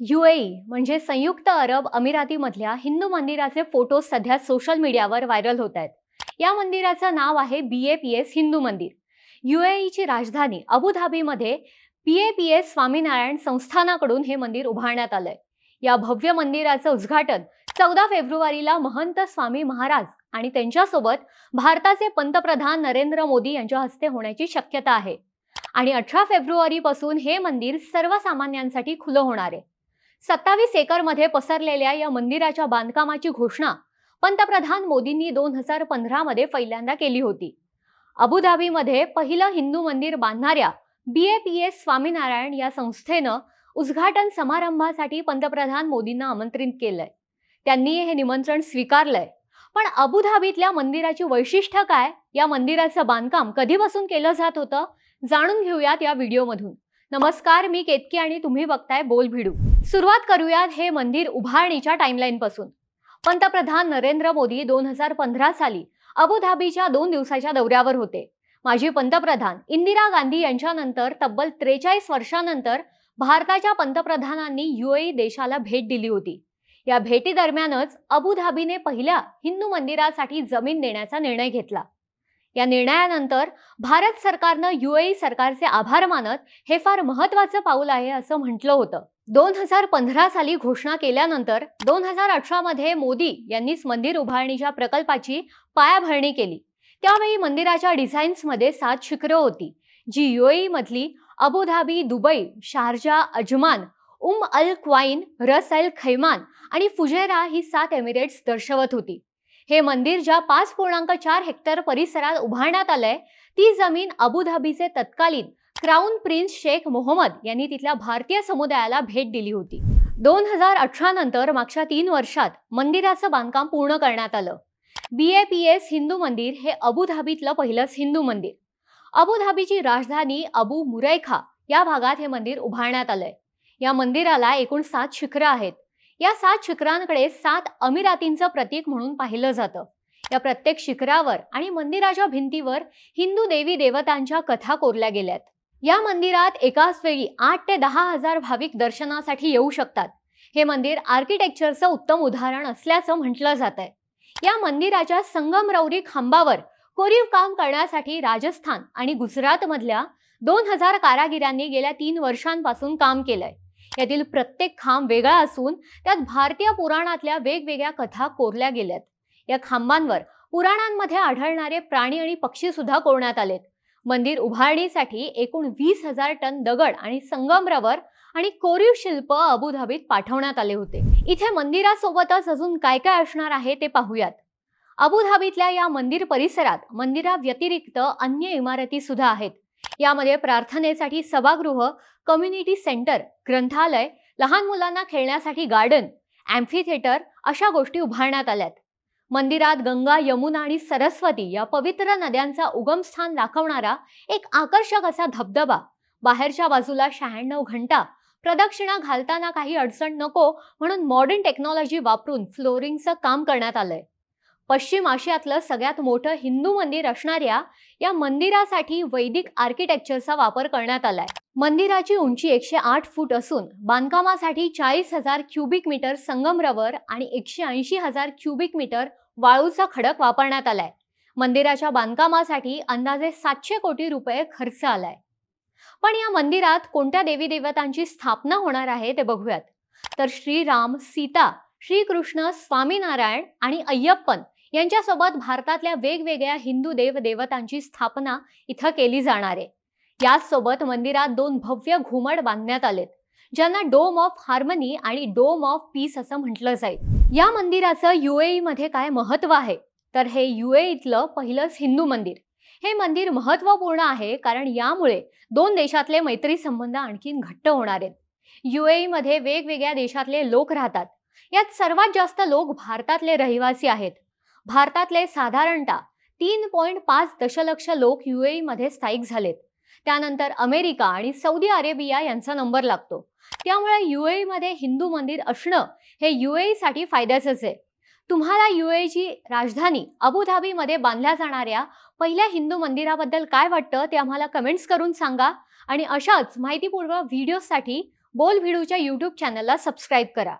UAE म्हणजे संयुक्त अरब अमिरातीमधल्या हिंदू मंदिराचे फोटो सध्या सोशल मीडियावर व्हायरल होत आहेत. या मंदिराचं नाव आहे B A P S Hindu मंदिर. युएईची राजधानी अबुधाबीमध्ये P A P S Swaminarayan संस्थानाकडून हे मंदिर उभारण्यात आलंय. या भव्य मंदिराचं उद्घाटन चौदा फेब्रुवारीला महंत स्वामी महाराज आणि त्यांच्यासोबत भारताचे पंतप्रधान नरेंद्र मोदी यांच्या हस्ते होण्याची शक्यता आहे. आणि अठरा फेब्रुवारीपासून हे मंदिर सर्वसामान्यांसाठी खुलं होणार आहे. सत्तावीस एकरमध्ये पसरलेल्या या मंदिराच्या बांधकामाची घोषणा पंतप्रधान मोदींनी दोन हजार पंधरामध्ये पहिल्यांदा केली होती. अबुधाबीमध्ये पहिलं हिंदू मंदिर बांधणाऱ्या B A P S Swaminarayan या संस्थेनं उद्घाटन समारंभासाठी पंतप्रधान मोदींना आमंत्रित केलंय. त्यांनी हे निमंत्रण स्वीकारलंय. पण अबुधाबीतल्या मंदिराची वैशिष्ट्य काय? या मंदिराचं बांधकाम कधीपासून केलं जात होतं? जाणून घेऊयात या व्हिडिओमधून. नमस्कार मी केतकी आणि तुम्ही बघताय बोल भिडू सुरुवात करूयात हे मंदिर उभारणीच्या टाइमलाईन पासून. पंतप्रधान नरेंद्र मोदी दोन हजार पंधरा साली अबुधाबीच्या दोन दिवसाच्या दौऱ्यावर होते. माजी पंतप्रधान इंदिरा गांधी यांच्यानंतर तब्बल त्रेचाळीस वर्षानंतर भारताच्या पंतप्रधानांनी युएई देशाला भेट दिली होती. या भेटीदरम्यानच अबुधाबीने पहिल्या हिंदू मंदिरासाठी जमीन देण्याचा निर्णय घेतला. या निर्णयानंतर भारत सरकारनं युएई सरकारचे आभार मानत हे फार महत्वाचं पाऊल आहे असं म्हटलं होतं. दोन हजार पंधरा साली घोषणा केल्यानंतर दोन हजार अठरा मध्ये मोदी यांनीच मंदिर उभारणीच्या प्रकल्पाची पायाभरणी केली. त्यावेळी मंदिराच्या डिझाईन्समध्ये सात शिखरं होती. जी युएई मधली Abu Dhabi Dubai Sharjah Ajman Umm al Quwain Ras al Khaimah आणि फुजेरा ही सात एमिरेट्स दर्शवत होती. हे मंदिर ज्या पाच पूर्णांक चार हेक्टर परिसरात उभारण्यात आलंय ती जमीन अबुधाबीचे तत्कालीन क्राऊन प्रिन्स शेख मोहम्मद यांनी तिथल्या भारतीय समुदायाला भेट दिली होती. दोन हजार अठरा नंतर मागच्या तीन वर्षात मंदिराचं बांधकाम पूर्ण करण्यात आलं. B A P S Hindu मंदिर हे अबुधाबीतलं पहिलंच हिंदू मंदिर. अबुधाबीची राजधानी अबू मुरैखा या भागात हे मंदिर उभारण्यात आलंय. या मंदिराला एकूण सात शिखरं आहेत. या सात शिखरांकडे सात अमिरातींचं प्रतीक म्हणून पाहिलं जातं. या प्रत्येक शिखरावर आणि मंदिराच्या भिंतीवर हिंदू देवी देवतांच्या कथा कोरल्या गेल्यात. या मंदिरात एकाच वेळी आठ ते दहा हजार भाविक दर्शनासाठी येऊ शकतात. हे मंदिर आर्किटेक्चरचं उत्तम उदाहरण असल्याचं म्हटलं जात आहे या मंदिराच्या संगमरवरी खांबावर कोरीव काम करण्यासाठी राजस्थान आणि गुजरातमधल्या दोन हजार कारागिरांनी गेल्या तीन वर्षांपासून काम केलंय. यातील प्रत्येक खांब वेगळा असून त्यात भारतीय पुराणातल्या वेगवेगळ्या कथा कोरल्या गेल्यात. या खांबांवर पुराणांमध्ये आढळणारे प्राणी आणि पक्षी सुद्धा कोरण्यात आलेत. मंदिर उभारणीसाठी एकूण वीस हजार टन दगड आणि संगमरवर आणि कोरीव शिल्प अबुधाबीत पाठवण्यात आले होते. इथे मंदिरासोबतच अजून काय काय असणार आहे ते पाहूयात. अबुधाबीतल्या या मंदिर परिसरात मंदिराव्यतिरिक्त अन्य इमारती सुद्धा आहेत. यामध्ये प्रार्थनेसाठी सभागृह कम्युनिटी सेंटर ग्रंथालय लहान मुलांना खेळण्यासाठी गार्डन अँफी थिएटर अशा गोष्टी उभारण्यात आल्यात. मंदिरात गंगा यमुना आणि सरस्वती या पवित्र नद्यांचा उगमस्थान दाखवणारा एक आकर्षक असा धबधबा. बाहेरच्या बाजूला शहाण्णव घंटा प्रदक्षिणा घालताना काही अडचण नको म्हणून मॉडर्न टेक्नॉलॉजी वापरून फ्लोरिंगचं काम करण्यात आलंय. पश्चिम आशियातलं सगळ्यात मोठं हिंदू मंदिर असणाऱ्या या मंदिरासाठी वैदिक आर्किटेक्चरचा वापर करण्यात आलाय. मंदिराची उंची एकशे आठ फूट असून बांधकामासाठी चाळीस हजार क्युबिक मीटर संगमरवर आणि एकशे ऐंशी हजार क्युबिक मीटर वाळूचा खडक वापरण्यात आलाय. मंदिराच्या बांधकामासाठी अंदाजे सातशे कोटी रुपये खर्च आलाय. पण या मंदिरात कोणत्या देवी देवतांची स्थापना होणार आहे ते बघूयात. तर श्रीराम सीता श्रीकृष्ण स्वामीनारायण आणि अय्यप्पन यांच्यासोबत भारतातल्या वेगवेगळ्या हिंदू देव देवतांची स्थापना इथं केली जाणार आहे. याचसोबत मंदिरात दोन भव्य घुमड बांधण्यात आलेत ज्यांना डोम ऑफ हार्मनी आणि डोम ऑफ पीस असं म्हटलं जाईल. या मंदिराचं युएई मध्ये काय महत्त्व आहे? तर हे युएईतलं पहिलंच हिंदू मंदिर. हे मंदिर महत्त्वपूर्ण आहे कारण यामुळे दोन देशातले मैत्री संबंध आणखीन घट्ट होणार आहेत. युएई मध्ये वेगवेगळ्या देशातले लोक राहतात. यात सर्वात जास्त लोक भारतातले रहिवासी आहेत. भारतातले साधारणतः तीन पॉईंट पाच दशलक्ष लोक युएई मध्ये स्थायिक झालेत. त्यानंतर अमेरिका आणि सौदी अरेबिया यांचा नंबर लागतो. त्यामुळे युएई मध्ये हिंदू मंदिर असणं हे युएई साठी फायद्याचंच आहे. तुम्हाला युएईची राजधानी अबुधाबीमध्ये बांधल्या जाणाऱ्या पहिल्या हिंदू मंदिराबद्दल काय वाटतं ते आम्हाला कमेंट्स करून सांगा आणि अशाच माहितीपूर्व व्हिडिओसाठी बोल भिडूच्या यूट्यूब चॅनलला सबस्क्राईब करा.